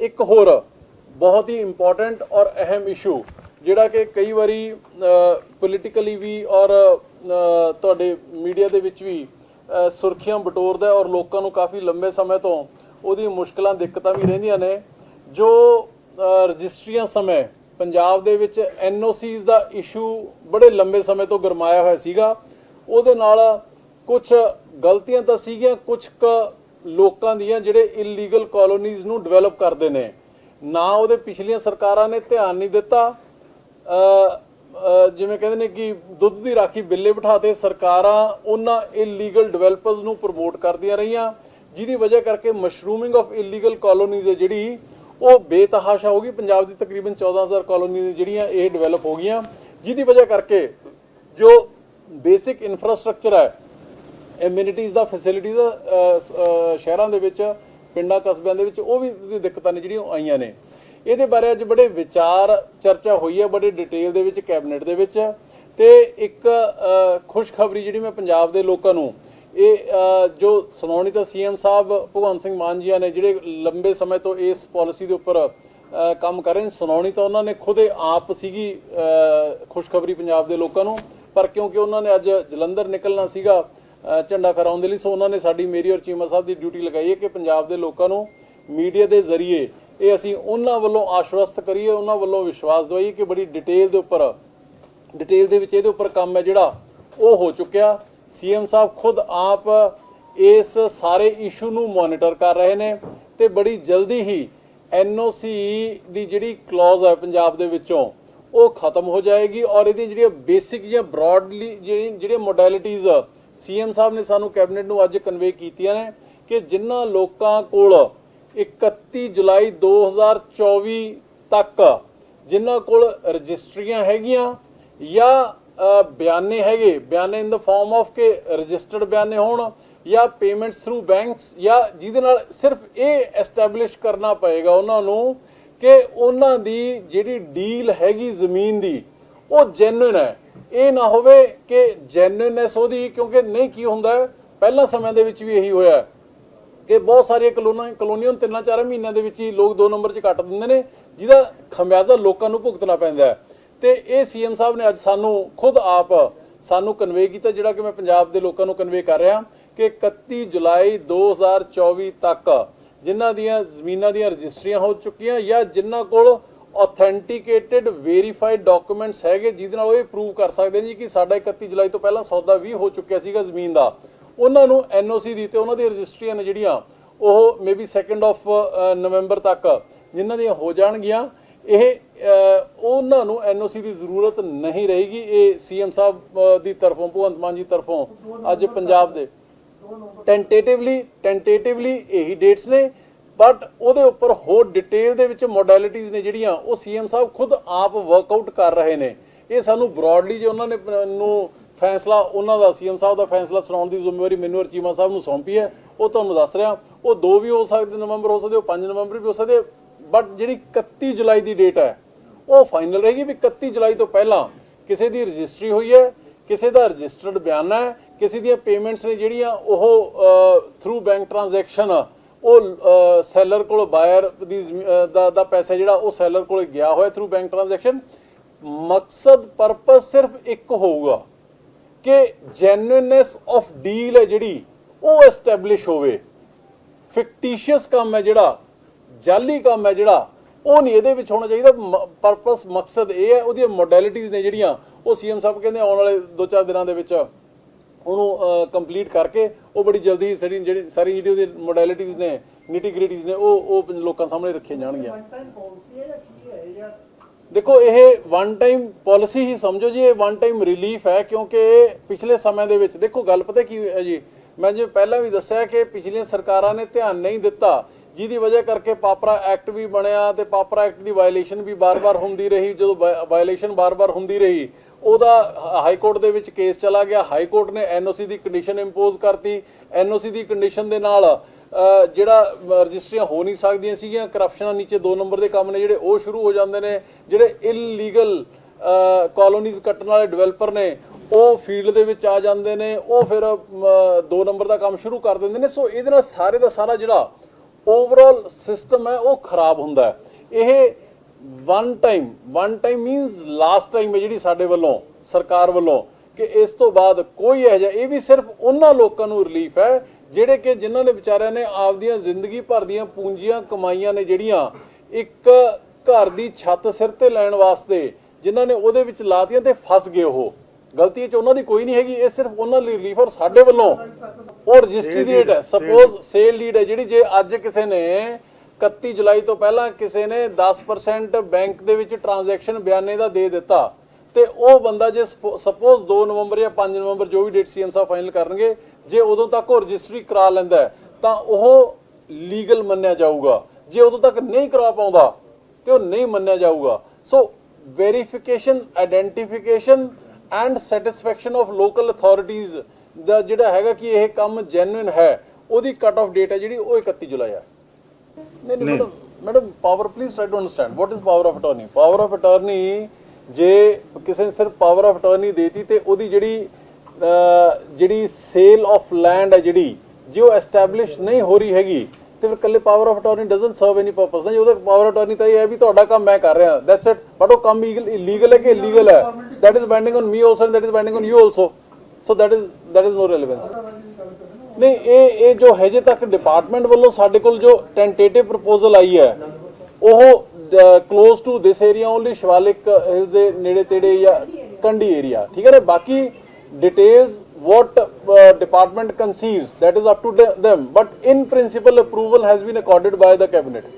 ਇੱਕ ਹੋਰ ਬਹੁਤ ਹੀ ਇੰਪੋਰਟੈਂਟ ਔਰ ਅਹਿਮ ਇਸ਼ੂ ਜਿਹੜਾ ਕਿ ਕਈ ਵਾਰੀ ਪੋਲੀਟੀਕਲੀ ਵੀ ਔਰ ਤੁਹਾਡੇ ਮੀਡੀਆ ਦੇ ਵਿੱਚ ਵੀ ਸੁਰਖੀਆਂ ਬਟੋਰਦਾ ਔਰ ਲੋਕਾਂ ਨੂੰ ਕਾਫੀ ਲੰਬੇ ਸਮੇਂ ਤੋਂ ਉਹਦੀ ਮੁਸ਼ਕਲਾਂ, ਦਿੱਕਤਾਂ ਵੀ ਰਹਿੰਦੀਆਂ ਨੇ, ਜੋ ਰਜਿਸਟਰੀਆਂ ਸਮੇਂ ਪੰਜਾਬ ਦੇ ਵਿੱਚ ਐਨਓਸੀਜ਼ ਦਾ ਇਸ਼ੂ ਬੜੇ ਲੰਬੇ ਸਮੇਂ ਤੋਂ ਗਰਮਾਇਆ ਹੋਇਆ ਸੀਗਾ। ਉਹਦੇ ਨਾਲ ਕੁਝ ਗਲਤੀਆਂ ਤਾਂ ਸੀਗੀਆਂ ਕੁਝ ਕ ਲੋਕਾਂ ਦੀਆਂ ਜਿਹੜੇ ਇਲੀਗਲ ਕਾਲੋਨੀਜ਼ ਨੂੰ ਡਿਵੈਲਪ ਕਰਦੇ ਨੇ। ਨਾ ਉਹਦੇ ਪਿਛਲੀਆਂ ਸਰਕਾਰਾਂ ਨੇ ਧਿਆਨ ਨਹੀਂ ਦਿੱਤਾ। ਜਿਵੇਂ ਕਹਿੰਦੇ ਨੇ ਕਿ ਦੁੱਧ ਦੀ ਰਾਖੀ ਬਿੱਲੇ ਬਿਠਾਤੇ, ਸਰਕਾਰਾਂ ਉਹਨਾਂ ਇਲੀਗਲ ਡਿਵੈਲਪਰਸ ਨੂੰ ਪ੍ਰਮੋਟ ਕਰਦੀਆਂ ਰਹੀਆਂ, ਜਿਹਦੀ ਵਜ੍ਹਾ ਕਰਕੇ ਮਸ਼ਰੂਮਿੰਗ ਆਫ ਇਲੀਗਲ ਕਾਲੋਨੀਜ਼ ਹੈ ਜਿਹੜੀ, ਉਹ ਬੇਤਹਾਸ਼ਾ ਹੋ ਗਈ। ਪੰਜਾਬ ਦੀ ਤਕਰੀਬਨ 14000 ਕਾਲੋਨੀਜ਼ ਜਿਹੜੀਆਂ ਇਹ ਡਿਵੈਲਪ ਹੋ ਗਈਆਂ, ਜਿਹਦੀ ਵਜ੍ਹਾ ਕਰਕੇ ਜੋ ਬੇਸਿਕ ਇਨਫਰਾਸਟ੍ਰਕਚਰ ਹੈ ਐਮਿਨਿਟੀਜ਼ ਦਾ ਫੈਸਿਲਿਟੀਜ਼ ਸ਼ਹਿਰਾਂ ਦੇ ਵਿੱਚ, ਪਿੰਡਾਂ, ਕਸਬਿਆਂ ਦੇ ਵਿੱਚ ਉਹ ਵੀ ਦਿੱਕਤਾਂ ਨੇ ਜਿਹੜੀਆਂ ਉਹ ਆਈਆਂ ਨੇ। ਇਹਦੇ ਬਾਰੇ ਅੱਜ ਬੜੇ ਵਿਚਾਰ, ਚਰਚਾ ਹੋਈ ਹੈ, ਬੜੇ ਡਿਟੇਲ ਦੇ ਵਿੱਚ ਕੈਬਨਿਟ ਦੇ ਵਿੱਚ। ਤੇ ਇੱਕ ਖੁਸ਼ਖਬਰੀ ਜਿਹੜੀ ਮੈਂ ਪੰਜਾਬ ਦੇ ਲੋਕਾਂ ਨੂੰ, ਇਹ ਜੋ ਸੁਣਾਉਣੀ ਤਾਂ ਸੀਐਮ ਸਾਹਿਬ, ਭਗਵੰਤ ਸਿੰਘ ਮਾਨ ਜੀਆਂ ਨੇ ਜਿਹੜੇ ਲੰਬੇ ਸਮੇਂ ਤੋਂ ਇਸ ਪਾਲਿਸੀ ਦੇ ਉੱਪਰ ਕੰਮ ਕਰ ਰਹੇ ਨੇ, ਸੁਣਾਉਣੀ ਤਾਂ ਉਹਨਾਂ ਨੇ ਖੁਦ ਆਪ ਸੀਗੀ ਖੁਸ਼ਖਬਰੀ ਪੰਜਾਬ ਦੇ ਲੋਕਾਂ ਨੂੰ। ਪਰ ਕਿਉਂਕਿ ਉਹਨਾਂ ਨੇ ਅੱਜ ਜਲੰਧਰ ਨਿਕਲਣਾ ਸੀਗਾ ਝੰਡਾ ਫਹਿਰਾਉਣ ਦੇ ਲਈ। ਸੋ ਉਹਨਾਂ ਨੇ ਸਾਡੀ ਮੇਰੀ ਔਰ ਚੀਮਾ ਸਾਹਿਬ ਦੀ ਡਿਊਟੀ ਲਗਾਈ ਹੈ ਕਿ ਪੰਜਾਬ ਦੇ ਲੋਕਾਂ ਨੂੰ ਮੀਡੀਆ ਦੇ ਜ਼ਰੀਏ ਇਹ ਅਸੀਂ ਉਹਨਾਂ ਵੱਲੋਂ ਆਸ਼ਵਸਤ ਕਰੀਏ, ਉਹਨਾਂ ਵੱਲੋਂ ਵਿਸ਼ਵਾਸ ਦਵਾਈਏ ਕਿ ਬੜੀ ਡਿਟੇਲ ਦੇ ਉੱਪਰ ਡਿਟੇਲ ਦੇ ਵਿੱਚ ਇਹਦੇ ਉੱਪਰ ਕੰਮ ਹੈ ਜਿਹੜਾ ਉਹ ਹੋ ਚੁੱਕਿਆ। ਸੀਐਮ ਸਾਹਿਬ ਖੁਦ ਆਪ ਇਸ ਸਾਰੇ ਇਸ਼ੂ ਨੂੰ ਮੋਨੀਟਰ ਕਰ ਰਹੇ ਨੇ ਤੇ ਬੜੀ ਜਲਦੀ ਹੀ ਐਨਓਸੀ ਦੀ ਜਿਹੜੀ ਕਲੌਜ਼ ਹੈ ਪੰਜਾਬ ਦੇ ਵਿੱਚੋਂ, ਉਹ ਖਤਮ ਹੋ ਜਾਏਗੀ ਔਰ ਇਹਦੀ ਜਿਹੜੀਆਂ ਬੇਸਿਕ ਜਾਂ ਬ੍ਰੌਡਲੀ ਜਿਹੜੀ ਜਿਹੜੀਆਂ ਮੋਡੈਲਿਟੀਜ਼ ਸੀਐਮ ਸਾਹਿਬ ਨੇ ਸਾਨੂੰ ਕੈਬਨਿਟ ਨੂੰ ਅੱਜ ਕਨਵੇ ਕੀਤੀਆਂ ਨੇ ਕਿ ਜਿਨ੍ਹਾਂ ਲੋਕਾਂ ਕੋਲ 31 ਜੁਲਾਈ 2024 ਤੱਕ ਜਿਨ੍ਹਾਂ ਕੋਲ ਰਜਿਸਟਰੀਆਂ ਹੈਗੀਆਂ ਜਾਂ ਬਿਆਨੇ ਹੈਗੇ, ਬਿਆਨੇ ਇਨ ਦਾ ਫਾਰਮ ਆਫ ਕਿ ਰਜਿਸਟਰਡ ਬਿਆਨੇ ਹੋਣ ਜਾਂ ਪੇਮੈਂਟਸ ਥਰੂ ਬੈਂਕਸ ਜਾਂ ਜਿਹਦੇ ਨਾਲ ਸਿਰਫ ਇਹ ਐਸਟੈਬਲਿਸ਼ ਕਰਨਾ ਪਏਗਾ ਉਹਨਾਂ ਨੂੰ ਕਿ ਉਹਨਾਂ ਦੀ ਜਿਹੜੀ ਡੀਲ ਹੈਗੀ ਜ਼ਮੀਨ ਦੀ, ਉਹ ਜੈਨੂਇਨ ਹੈ। ਇਹ ਨਾ ਹੋਵੇ ਕਿ ਜੈਨੂਇਨਨੈਸ ਉਹਦੀ, ਕਿਉਂਕਿ ਨਹੀਂ ਕੀ ਹੁੰਦਾ, ਪਹਿਲਾਂ ਸਮੇਂ ਦੇ ਵਿੱਚ ਵੀ ਇਹੀ ਹੋਇਆ ਕਿ ਬਹੁਤ ਸਾਰੀਆਂ ਕਲੋਨੀਆਂ ਕਲੋਨੀਆਂ ਨੂੰ ਤਿੰਨਾਂ ਚਾਰਾਂ ਮਹੀਨਿਆਂ ਦੇ ਵਿੱਚ ਹੀ ਲੋਕ ਦੋ ਨੰਬਰ 'ਚ ਕੱਟ ਦਿੰਦੇ ਨੇ, ਜਿਹਦਾ ਖਮਿਆਜ਼ਾ ਲੋਕਾਂ ਨੂੰ ਭੁਗਤਣਾ ਪੈਂਦਾ ਹੈ। ਤੇ ਇਹ ਸੀਐਮ ਸਾਹਿਬ ਨੇ ਅੱਜ ਸਾਨੂੰ ਖੁਦ ਆਪ ਸਾਨੂੰ ਕਨਵੇ ਕੀਤਾ, ਜਿਹੜਾ ਕਿ ਮੈਂ ਪੰਜਾਬ ਦੇ ਲੋਕਾਂ ਨੂੰ ਕਨਵੇ ਕਰ ਰਿਹਾ ਕਿ 31 ਜੁਲਾਈ 2024 ਤੱਕ ਜਿਨ੍ਹਾਂ ਦੀਆਂ ਜ਼ਮੀਨਾਂ ਦੀਆਂ ਰਜਿਸਟਰੀਆਂ ਹੋ ਚੁੱਕੀਆਂ ਜਾਂ ਜਿਨ੍ਹਾਂ ਕੋਲ ਆਥੈਂਟੀਕੇਟਿਡ ਵੈਰੀਫਾਈਡ ਡਾਕੂਮੈਂਟਸ ਹੈਗੇ, ਜਿਹਦੇ ਨਾਲ ਉਹ ਇਹ ਪ੍ਰੂਵ ਕਰ ਸਕਦੇ ਜੀ ਕਿ ਸਾਡਾ 31 ਜੁਲਾਈ ਤੋਂ ਪਹਿਲਾਂ ਸੌਦਾ ਵੀ ਹੋ ਚੁੱਕਿਆ ਸੀਗਾ ਜ਼ਮੀਨ ਦਾ। ਉਹਨਾਂ ਨੂੰ ਐਨਓਸੀ ਦੀ ਤੇ ਉਹਨਾਂ ਦੀਆਂ ਰਜਿਸਟਰੀਆਂ ਨੇ ਜਿਹੜੀਆਂ, ਉਹ ਮੇਬੀ 2nd ਆਫ ਨਵੰਬਰ ਤੱਕ ਜਿਨ੍ਹਾਂ ਦੀਆਂ ਹੋ ਜਾਣਗੀਆਂ। ਇਹ ਉਹਨਾਂ ਨੂੰ ਐਨਓਸੀ ਦੀ ਜ਼ਰੂਰਤ ਨਹੀਂ ਰਹੇਗੀ। ਇਹ ਸੀਐਮ ਸਾਹਿਬ ਦੀ ਤਰਫੋਂ, ਭਗਵੰਤ ਮਾਨ ਜੀ ਤਰਫੋਂ ਅੱਜ ਪੰਜਾਬ ਦੇ। ਟੈਂਟੇਟਿਵਲੀ ਟੈਂਟੇਟਿਵਲੀ ਇਹੀ ਡੇਟਸ ਨੇ। ਬਟ ਉਹਦੇ ਉੱਪਰ ਹੋਰ ਡਿਟੇਲ ਦੇ ਵਿੱਚ ਮੋਡੈਲਿਟੀਜ਼ ਨੇ ਜਿਹੜੀਆਂ, ਉਹ ਸੀਐਮ ਸਾਹਿਬ ਖੁਦ ਆਪ ਵਰਕਆਊਟ ਕਰ ਰਹੇ ਨੇ। ਇਹ ਸਾਨੂੰ ਬ੍ਰੌਡਲੀ ਜੇ ਉਹਨਾਂ ਨੇ ਨੂੰ ਫੈਸਲਾ, ਉਹਨਾਂ ਦਾ ਸੀਐਮ ਸਾਹਿਬ ਦਾ ਫੈਸਲਾ ਸੁਣਾਉਣ ਦੀ ਜ਼ਿੰਮੇਵਾਰੀ ਮੈਨੂੰ ਅਰਚੀਮਾ ਸਾਹਿਬ ਨੂੰ ਸੌਂਪੀ ਹੈ। ਉਹ ਤੁਹਾਨੂੰ ਦੱਸ ਰਿਹਾ। ਉਹ ਦੋ ਵੀ ਹੋ ਸਕਦੇ, ਨਵੰਬਰ ਹੋ ਸਕਦੇ, ਉਹ 5 ਨਵੰਬਰ ਵੀ ਹੋ ਸਕਦੇ। ਬਟ ਜਿਹੜੀ 31 ਜੁਲਾਈ ਦੀ ਡੇਟ ਹੈ, ਉਹ ਫਾਈਨਲ ਰਹੇਗੀ ਵੀ 31 ਜੁਲਾਈ ਤੋਂ ਪਹਿਲਾਂ ਕਿਸੇ ਦੀ ਰਜਿਸਟਰੀ ਹੋਈ ਹੈ, ਕਿਸੇ ਦਾ ਰਜਿਸਟਰਡ ਬਿਆਨਾ ਹੈ, ਕਿਸੇ ਦੀਆਂ ਪੇਮੈਂਟਸ ਨੇ ਜਿਹੜੀਆਂ ਉਹ ਥਰੂ ਬੈਂਕ ਟ੍ਰਾਂਜੈਕਸ਼ਨ ਉਹ ਸੈਲਰ ਕੋਲ ਬਾਇਰ ਦੀ ਦਾ ਪੈਸਾ ਜਿਹੜਾ ਉਹ ਸੈਲਰ ਕੋਲ ਗਿਆ ਹੋਇਆ ਥਰੂ ਬੈਂਕ ਟ੍ਰਾਂਜੈਕਸ਼ਨ ਮਕਸਦ ਪਰਪਸ ਸਿਰਫ ਇੱਕ ਹੋਊਗਾ ਕਿ ਜੈਨੂਇਨਨੈਸ ਆਫ ਡੀਲ ਹੈ ਜਿਹੜੀ, ਉਹ ਐਸਟੈਬਲਿਸ਼ ਹੋਵੇ। ਫਿਕਟੀਸ਼ੀਅਸ ਕੰਮ ਹੈ ਜਿਹੜਾ ਜਾਲੀ ਕੰਮ ਹੈ ਜਿਹੜਾ, ਉਹ ਨਹੀਂ ਇਹਦੇ ਵਿੱਚ ਹੋਣਾ ਚਾਹੀਦਾ। ਪਰਪਸ ਮਕਸਦ ਇਹ ਹੈ, ਉਹਦੀਆਂ ਮੋਡੈਲਿਟੀਜ਼ ਨੇ ਜਿਹੜੀਆਂ, ਉਹ ਸੀਐਮ ਸਾਹਿਬ ਕਹਿੰਦੇ ਆਉਣ ਵਾਲੇ 2-4 ਦਿਨਾਂ ਦੇ ਵਿੱਚ ਉਹਨੂੰ ਕੰਪਲੀਟ ਕਰਕੇ ਉਹ ਬੜੀ ਜਲਦੀ ਸਾਰੀ ਜਿਹੜੀ ਸਾਰੀ ਜਿਹੜੀ ਉਹਦੀ ਮੋਡੈਲਿਟੀਜ਼ ਨੇ ਨਿਟੀ ਗ੍ਰਿਟੀਜ਼ ਨੇ ਉਹ ਉਹ ਲੋਕਾਂ ਸਾਹਮਣੇ ਰੱਖੀਆਂ ਜਾਣਗੀਆਂ। ਦੇਖੋ ਇਹ ਵਨ ਟਾਈਮ ਪਾਲਿਸੀ ਹੀ ਸਮਝੋ ਜੀ ਇਹ ਵਨ ਟਾਈਮ ਰਿਲੀਫ ਹੈ ਕਿਉਂਕਿ ਪਿਛਲੇ ਸਮੇਂ ਦੇ ਵਿੱਚ ਦੇਖੋ ਗੱਲ ਪਤਾ ਕੀ ਹੈ ਜੀ? ਮੈਂ ਜਿਵੇਂ ਪਹਿਲਾਂ ਵੀ ਦੱਸਿਆ ਕਿ ਪਿਛਲੀਆਂ ਸਰਕਾਰਾਂ ਨੇ ਧਿਆਨ ਨਹੀਂ ਦਿੱਤਾ ਜਿਹਦੀ ਵਜ੍ਹਾ ਕਰਕੇ ਪਾਪਰਾ ਐਕਟ ਵੀ ਬਣਿਆ ਤੇ ਪਾਪਰਾ ਐਕਟ ਦੀ ਵਾਇਲੇਸ਼ਨ ਵੀ ਬਾਰ-ਬਾਰ ਹੁੰਦੀ ਰਹੀ, ਜਦੋਂ ਵਾਇਲੇਸ਼ਨ ਬਾਰ-ਬਾਰ ਹੁੰਦੀ ਰਹੀ, ਉਹਦਾ ਹਾਈ ਕੋਰਟ ਦੇ ਵਿੱਚ ਕੇਸ ਚਲਾ ਗਿਆ। ਹਾਈ ਕੋਰਟ ਨੇ ਐਨਓਸੀ ਦੀ ਕੰਡੀਸ਼ਨ ਇੰਪੋਜ਼ ਕਰਤੀ। ਐਨਓਸੀ ਦੀ ਕੰਡੀਸ਼ਨ ਦੇ ਨਾਲ ਜਿਹੜਾ ਰਜਿਸਟਰੀਆਂ ਹੋ ਨਹੀਂ ਸਕਦੀਆਂ ਸੀਗੀਆਂ ਕਰਪਸ਼ਨਾਂ ਨੀਚੇ 2 ਨੰਬਰ ਦੇ ਕੰਮ ਨੇ ਜਿਹੜੇ, ਉਹ ਸ਼ੁਰੂ ਹੋ ਜਾਂਦੇ ਨੇ। ਜਿਹੜੇ ਇਲੀਗਲ ਕਾਲੋਨੀਜ਼ ਕੱਟਣ ਵਾਲੇ ਡਿਵੈਲਪਰ ਨੇ, ਉਹ ਫੀਲਡ ਦੇ ਵਿੱਚ ਆ ਜਾਂਦੇ ਨੇ। ਉਹ ਫਿਰ 2 ਨੰਬਰ ਦਾ ਕੰਮ ਸ਼ੁਰੂ ਕਰ ਦਿੰਦੇ ਨੇ। ਸੋ ਇਹਦੇ ਨਾਲ ਸਾਰੇ ਦਾ ਸਾਰਾ ਜਿਹੜਾ ਓਵਰਆਲ ਸਿਸਟਮ ਹੈ, ਉਹ ਖਰਾਬ ਹੁੰਦਾ ਇਹ one time one time means last time ਹੈ ਜਿਹੜੀ ਸਾਡੇ ਵੱਲੋਂ, ਸਰਕਾਰ ਵੱਲੋਂ, ਕਿ ਇਸ ਤੋਂ ਬਾਅਦ ਕੋਈ ਇਹ ਜਿਹਾ, ਇਹ ਵੀ ਸਿਰਫ ਉਹਨਾਂ ਲੋਕਾਂ ਨੂੰ ਰਿਲੀਫ ਹੈ, ਜਿਹੜੇ ਕਿ ਜਿਨ੍ਹਾਂ ਨੇ ਵਿਚਾਰਿਆਂ ਨੇ ਆਪਦੀਆਂ ਜ਼ਿੰਦਗੀ ਭਰ ਦੀਆਂ ਪੂੰਜੀਆਂ ਕਮਾਈਆਂ ਨੇ ਜਿਹੜੀਆਂ, ਇੱਕ ਘਰ ਦੀ ਛੱਤ ਸਿਰ ਤੇ ਲੈਣ ਵਾਸਤੇ ਜਿਨ੍ਹਾਂ ਨੇ ਉਹਦੇ ਵਿੱਚ ਲਾਤੀਆਂ ਤੇ ਫਸ ਗਏ ਉਹ। ਗਲਤੀ ਇਹ ਚ ਉਹਨਾਂ ਦੀ ਕੋਈ ਨਹੀਂ ਹੈਗੀ, ਇਹ ਸਿਰਫ ਉਹਨਾਂ ਲਈ ਰਿਲੀਫ ਔਰ ਸਾਡੇ ਵੱਲੋਂ ਉਹ ਰਜਿਸਟਰੀ ਦੀ ਰੇਟ ਹੈ। ਸਪੋਜ਼ ਸੇਲ ਲੀਡ ਹੈ। ਜਿਹੜੀ ਜੇ ਅੱਜ ਕਿਸੇ ਨੇ 31 ਜੁਲਾਈ ਤੋਂ ਪਹਿਲਾਂ ਕਿਸੇ ਨੇ 10% ਬੈਂਕ ਦੇ ਵਿੱਚ ਟ੍ਰਾਂਜੈਕਸ਼ਨ ਬਿਆਨੇ ਦਾ ਦੇ ਦਿੱਤਾ ਤੇ ਉਹ ਬੰਦਾ ਜੇ ਸਪੋਜ਼ 2 ਨਵੰਬਰ ਜਾਂ 5 ਨਵੰਬਰ ਜੋ ਵੀ ਡੇਟ ਸੀਐਮ ਸਾਹਿਬ ਫਾਈਨਲ ਕਰਨਗੇ ਜੇ ਉਦੋਂ ਤੱਕ ਉਹ ਰਜਿਸਟਰੀ ਕਰਾ ਲੈਂਦਾ ਤਾਂ ਉਹ ਲੀਗਲ ਮੰਨਿਆ ਜਾਊਗਾ। ਜੇ ਉਦੋਂ ਤੱਕ ਨਹੀਂ ਕਰਾ ਪਾਉਂਦਾ ਤੇ ਉਹ ਨਹੀਂ ਮੰਨਿਆ ਜਾਊਗਾ। So verification identification and satisfaction of local authorities ਦਾ ਜਿਹੜਾ ਹੈਗਾ ਕਿ ਇਹ ਕੰਮ ਜੈਨੂਇਨ ਹੈ ਉਹਦੀ ਕੱਟ ਆਫ ਡੇਟ ਹੈ ਜਿਹੜੀ ਉਹ 31 ਜੁਲਾਈ ਹੈ ਨਹੀਂ ਨਹੀਂ madam madam power please try to understand what is power of attorney power of attorney ਜੇ ਕਿਸੇ ਨੇ ਸਿਰਫ ਪਾਵਰ ਆਫ ਅਟਾਰਨੀ ਦੇਤੀ ਤੇ ਉਹਦੀ ਜਿਹੜੀ ਜਿਹੜੀ ਸੇਲ ਆਫ ਲੈਂਡ ਹੈ ਜਿਹੜੀ ਜੇ ਉਹ ਐਸਟੈਬਲਿਸ਼ ਨਹੀਂ ਹੋ ਰਹੀ ਹੈਗੀ ਤੇ ਫਿਰ ਕੱਲੇ power of attorney doesn't serve any purpose ਨਾ ਜੇ ਉਹਦਾ ਪਾਵਰ ਆਫ ਅਟਾਰਨੀ ਤਾਂ ਇਹ ਹੈ ਵੀ ਤੁਹਾਡਾ ਕੰਮ ਮੈਂ ਕਰ ਰਿਹਾ। ਦੈਟਸ ਇਟ ਬਟ ਉਹ ਕੰਮ ਇਲੀਗਲ ਹੈ ਕਿ ਇਲੀਗਲ ਹੈ? That is binding on me also and that is binding on you also so that is that is no relevance ਨਹੀਂ ਇਹ ਇਹ ਜੋ ਹਜੇ ਤੱਕ ਡਿਪਾਰਟਮੈਂਟ ਵੱਲੋਂ ਸਾਡੇ ਕੋਲ ਜੋ ਟੈਂਟੇਟਿਵ ਪ੍ਰਪੋਜ਼ਲ ਆਈ ਹੈ ਉਹ close to this area only Shivalik hills ਦੇ ਨੇੜੇ ਤੇੜੇ ਜਾਂ ਕੰਡੀ ਏਰੀਆ ਠੀਕ ਹੈ ਨਾ? ਬਾਕੀ details what uh, department conceives that is up to them. But in principle approval has been accorded by the cabinet.